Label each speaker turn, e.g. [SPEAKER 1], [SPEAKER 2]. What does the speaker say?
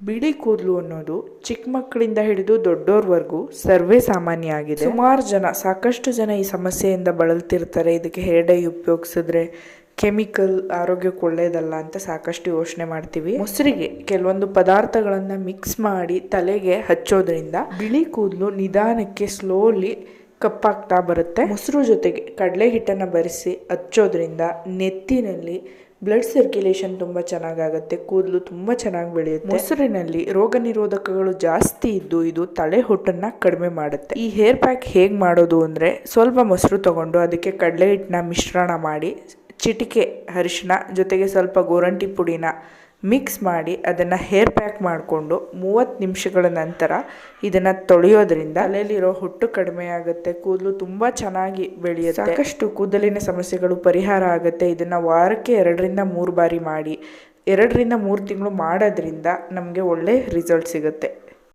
[SPEAKER 1] ಬಿಳಿ ಕೂದಲು ಅನ್ನೋದು ಚಿಕ್ಕ ಮಕ್ಕಳಿಂದ ಹಿಡಿದು ದೊಡ್ಡೋರ್ವರೆಗೂ ಸರ್ವೇ ಸಾಮಾನ್ಯ ಆಗಿದೆ ಸುಮಾರು ಜನ, ಸಾಕಷ್ಟು ಜನ ಈ ಸಮಸ್ಯೆಯಿಂದ ಬಳಲ್ತಿರ್ತಾರೆ. ಇದಕ್ಕೆ ಹೇರ್ ಡೈ ಉಪಯೋಗಿಸಿದ್ರೆ ಕೆಮಿಕಲ್ ಆರೋಗ್ಯಕ್ಕೆ ಒಳ್ಳೇದಲ್ಲ ಅಂತ ಸಾಕಷ್ಟು ಯೋಚನೆ ಮಾಡ್ತೀವಿ. ಮೊಸರಿಗೆ ಕೆಲವೊಂದು ಪದಾರ್ಥಗಳನ್ನು ಮಿಕ್ಸ್ ಮಾಡಿ ತಲೆಗೆ ಹಚ್ಚೋದ್ರಿಂದ ಬಿಳಿ ಕೂದಲು ನಿಧಾನಕ್ಕೆ ಸ್ಲೋಲಿ ಕಪ್ಪಾಗ್ತಾ ಬರುತ್ತೆ. ಮೊಸರು ಜೊತೆಗೆ ಕಡಲೆ ಹಿಟ್ಟನ್ನು ಬರೆಸಿ ಹಚ್ಚೋದ್ರಿಂದ ನೆತ್ತಿನಲ್ಲಿ ಬ್ಲಡ್ ಸರ್ಕ್ಯುಲೇಷನ್ ತುಂಬ ಚೆನ್ನಾಗಾಗುತ್ತೆ ಕೂದಲು ತುಂಬ ಚೆನ್ನಾಗಿ ಬೆಳೆಯುತ್ತೆ. ಮೊಸರಿನಲ್ಲಿ ರೋಗ ನಿರೋಧಕಗಳು ಜಾಸ್ತಿ ಇದ್ದು ಇದು ತಲೆ ಹೊಟ್ಟನ್ನ ಕಡಿಮೆ ಮಾಡುತ್ತೆ. ಈ ಹೇರ್ ಪ್ಯಾಕ್ ಹೇಗೆ ಮಾಡೋದು ಅಂದರೆ ಸ್ವಲ್ಪ ಮೊಸರು ತಗೊಂಡು ಅದಕ್ಕೆ ಕಡಲೆ ಹಿಟ್ಟನ್ನ ಮಿಶ್ರಣ ಮಾಡಿ ಚಿಟಿಕೆ ಅರಿಶಿನ ಜೊತೆಗೆ ಸ್ವಲ್ಪ ಗೋರಂಟಿ ಪುಡಿನ ಮಿಕ್ಸ್ ಮಾಡಿ ಅದನ್ನು ಹೇರ್ ಪ್ಯಾಕ್ ಮಾಡಿಕೊಂಡು ಮೂವತ್ತು ನಿಮಿಷಗಳ ನಂತರ ಇದನ್ನು ತೊಳೆಯೋದ್ರಿಂದ ತಲೆಯಲ್ಲಿರೋ ಹುಟ್ಟು ಕಡಿಮೆ ಆಗುತ್ತೆ, ಕೂದಲು ತುಂಬ ಚೆನ್ನಾಗಿ ಬೆಳೆಯುತ್ತೆ. ಸಾಕಷ್ಟು ಕೂದಲಿನ ಸಮಸ್ಯೆಗಳು ಪರಿಹಾರ ಆಗುತ್ತೆ. ಇದನ್ನು ವಾರಕ್ಕೆ ಎರಡರಿಂದ ಮೂರು ಬಾರಿ ಮಾಡಿ, ಎರಡರಿಂದ ಮೂರು ತಿಂಗಳು ಮಾಡೋದ್ರಿಂದ ನಮಗೆ ಒಳ್ಳೆ ರಿಸಲ್ಟ್ ಸಿಗುತ್ತೆ.